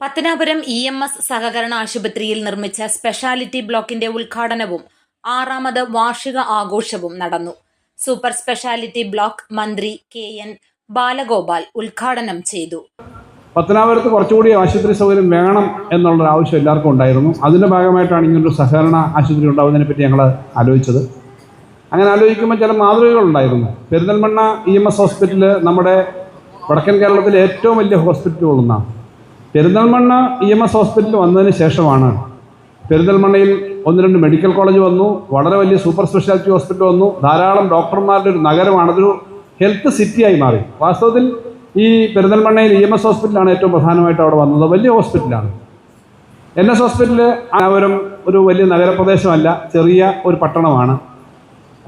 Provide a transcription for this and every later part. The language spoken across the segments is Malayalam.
പത്തനാപുരം ഇ എം എസ് സഹകരണ ആശുപത്രിയിൽ നിർമ്മിച്ച സ്പെഷ്യാലിറ്റി ബ്ലോക്കിന്റെ ഉദ്ഘാടനവും ആറാമത് വാർഷിക ആഘോഷവും നടന്നു. സൂപ്പർ സ്പെഷ്യാലിറ്റി ബ്ലോക്ക് മന്ത്രി കെ എൻ ബാലഗോപാൽ ഉദ്ഘാടനം ചെയ്തു. പത്തനാപുരത്ത് കുറച്ചുകൂടി ആശുപത്രി സൗകര്യം വേണം എന്നുള്ള ആവശ്യം എല്ലാവർക്കും ഉണ്ടായിരുന്നു. അതിന്റെ ഭാഗമായിട്ടാണ് ഇങ്ങനൊരു സഹകരണ ആശുപത്രി ഉണ്ടാവുന്നതിനെ പറ്റി ഞങ്ങൾ ആലോചിച്ചത്. അങ്ങനെ ആലോചിക്കുമ്പോൾ ചില മാതൃകകൾ ഉണ്ടായിരുന്നു. Perinthalmanna E M S hospital നമ്മുടെ വടക്കൻ കേരളത്തിലെ ഏറ്റവും വലിയ ഹോസ്പിറ്റലുകളൊന്നാണ് Perinthalmanna E M S hospital വന്നതിന് ശേഷമാണ് പെരിന്തൽമണ്ണയിൽ ഒന്ന് രണ്ട് മെഡിക്കൽ കോളേജ് വന്നു. വളരെ വലിയ സൂപ്പർ സ്പെഷ്യാലിറ്റി ഹോസ്പിറ്റൽ വന്നു. ധാരാളം ഡോക്ടർമാരുടെ ഒരു നഗരമാണ്. അതൊരു ഹെൽത്ത് സിറ്റിയായി മാറി. വാസ്തവത്തിൽ ഈ പെരിന്തൽമണ്ണയിൽ ഇ എം എസ് ഹോസ്പിറ്റലാണ് ഏറ്റവും പ്രധാനമായിട്ട് അവിടെ വന്നത്. വലിയ ഹോസ്പിറ്റലാണ്. എൻ എസ് ഹോസ്പിറ്റൽ ഒരു വലിയ നഗരപ്രദേശമല്ല ചെറിയ ഒരു പട്ടണമാണ്.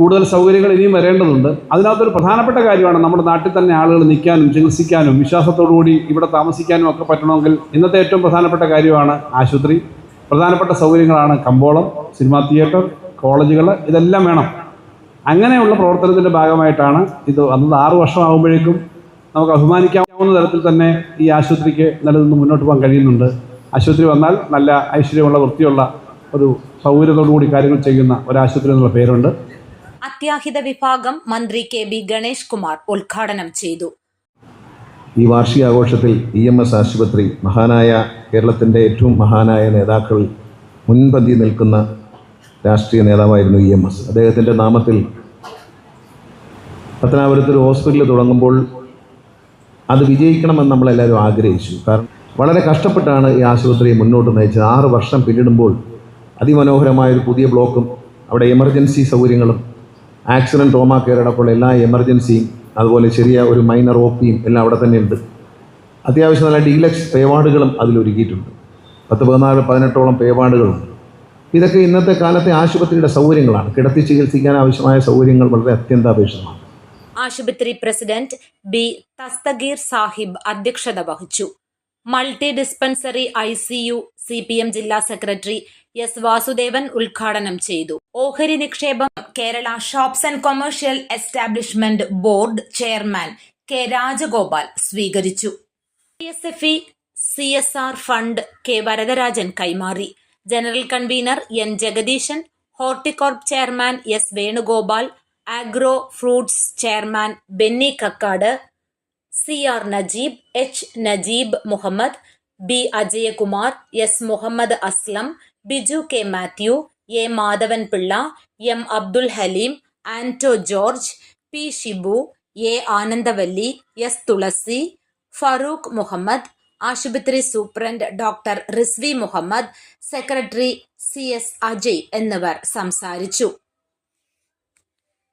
കൂടുതൽ സൗകര്യങ്ങൾ ഇനിയും വരേണ്ടതുണ്ട്. അതിനകത്തൊരു പ്രധാനപ്പെട്ട കാര്യമാണ് നമ്മുടെ നാട്ടിൽ തന്നെ ആളുകൾ നിൽക്കാനും ചികിത്സിക്കാനും വിശ്വാസത്തോടുകൂടി ഇവിടെ താമസിക്കാനും ഒക്കെ പറ്റണമെങ്കിൽ ഇന്നത്തെ ഏറ്റവും പ്രധാനപ്പെട്ട കാര്യമാണ് ആശുപത്രി. പ്രധാനപ്പെട്ട സൗകര്യങ്ങളാണ് കമ്പോളം സിനിമാ തിയേറ്റർ കോളേജുകൾ ഇതെല്ലാം വേണം. അങ്ങനെയുള്ള പ്രവർത്തനത്തിന്റെ ഭാഗമായിട്ടാണ് ഇത് വന്നത്. ആറു വർഷമാകുമ്പോഴേക്കും നമുക്ക് അഭിമാനിക്കാവുന്ന തരത്തിൽ തന്നെ ഈ ആശുപത്രിക്ക് നിലനിന്ന് മുന്നോട്ട് പോകാൻ കഴിയുന്നുണ്ട്. ആശുപത്രി വന്നാൽ നല്ല ഐശ്വര്യമുള്ള വൃത്തിയുള്ള ഒരു സൗകര്യത്തോടു കൂടി കാര്യങ്ങൾ ചെയ്യുന്ന ഒരു ആശുപത്രി എന്നുള്ള പേരുണ്ട്. അത്യാഹിത വിഭാഗം മന്ത്രി കെ ബി ഗണേഷ് കുമാർ ഉദ്ഘാടനം ചെയ്തു. ഈ വാർഷികാഘോഷത്തിൽ ഇ എം എസ് ആശുപത്രി മഹാനായ കേരളത്തിന്റെ ഏറ്റവും മഹാനായ നേതാക്കൾ മുൻപന്തി നിൽക്കുന്ന രാഷ്ട്രീയ നേതാവായിരുന്നു ഇ എം എസ്. അദ്ദേഹത്തിന്റെ നാമത്തിൽ പത്തനാപുരത്ത് ഒരു ഹോസ്പിറ്റൽ തുടങ്ങുമ്പോൾ അത് വിജയിക്കണമെന്ന് നമ്മളെല്ലാവരും ആഗ്രഹിച്ചു. കാരണം വളരെ കഷ്ടപ്പെട്ടാണ് ഈ ആശുപത്രി മുന്നോട്ട് നയിച്ചത്. ആറ് വർഷം പിന്നിടുമ്പോൾ അതിമനോഹരമായൊരു പുതിയ ബ്ലോക്കും അവിടെ എമർജൻസി സൗകര്യങ്ങളും ആക്സിഡന്റ് ട്രോമ കെയർ അടക്കമുള്ള എല്ലാ എമർജൻസിയും അതുപോലെ ചെറിയ ഒരു മൈനർ ഒ പിയും എല്ലാം അവിടെ തന്നെ ഉണ്ട്. അത്യാവശ്യം നല്ല ഡീലക്സ് പേവാർഡുകളും അതിലൊരുക്കിയിട്ടുണ്ട് പത്ത് പതിനാല് പതിനെട്ടോളം പേവാർഡുകളുണ്ട് ഇതൊക്കെ ഇന്നത്തെ കാലത്തെ ആശുപത്രിയുടെ സൗകര്യങ്ങളാണ്. കിടത്തി ചികിത്സിക്കാൻ ആവശ്യമായ സൗകര്യങ്ങൾ വളരെ അത്യന്താപേക്ഷിതമാണ്. ആശുപത്രി പ്രസിഡന്റ് ബി തസ്തഗീർ സാഹിബ് അധ്യക്ഷത വഹിച്ചു. Multi dispensary I C U C P M ജില്ലാ സെക്രട്ടറി എസ് വാസുദേവൻ ഉദ്ഘാടനം ചെയ്തു. ഓഹരി നിക്ഷേപം Kerala shops and commercial establishment board chairman K Rajagopal സ്വീകരിച്ചു. P S F E C S R fund K Varadarajan കൈമാറി. General convener N Jagadeesan Horticorp chairman S Venugopal agro fruits chairman Benny Kakkad C R Najeeb H Najeeb Muhammad B Ajayakumar S Muhammad Aslam Biju K Mathew A Madhavan Pillai M Abdul Haleem Anto George P Shibu A Anandavalli S Thulasi Farooq Muhammad ആശുപത്രി superintendent doctor Rizvi Muhammad secretary C S Ajay എന്നിവർ സംസാരിച്ചു.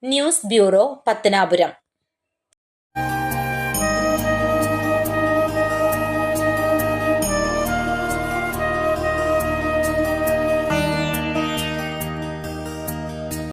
News bureau Pathanapuram.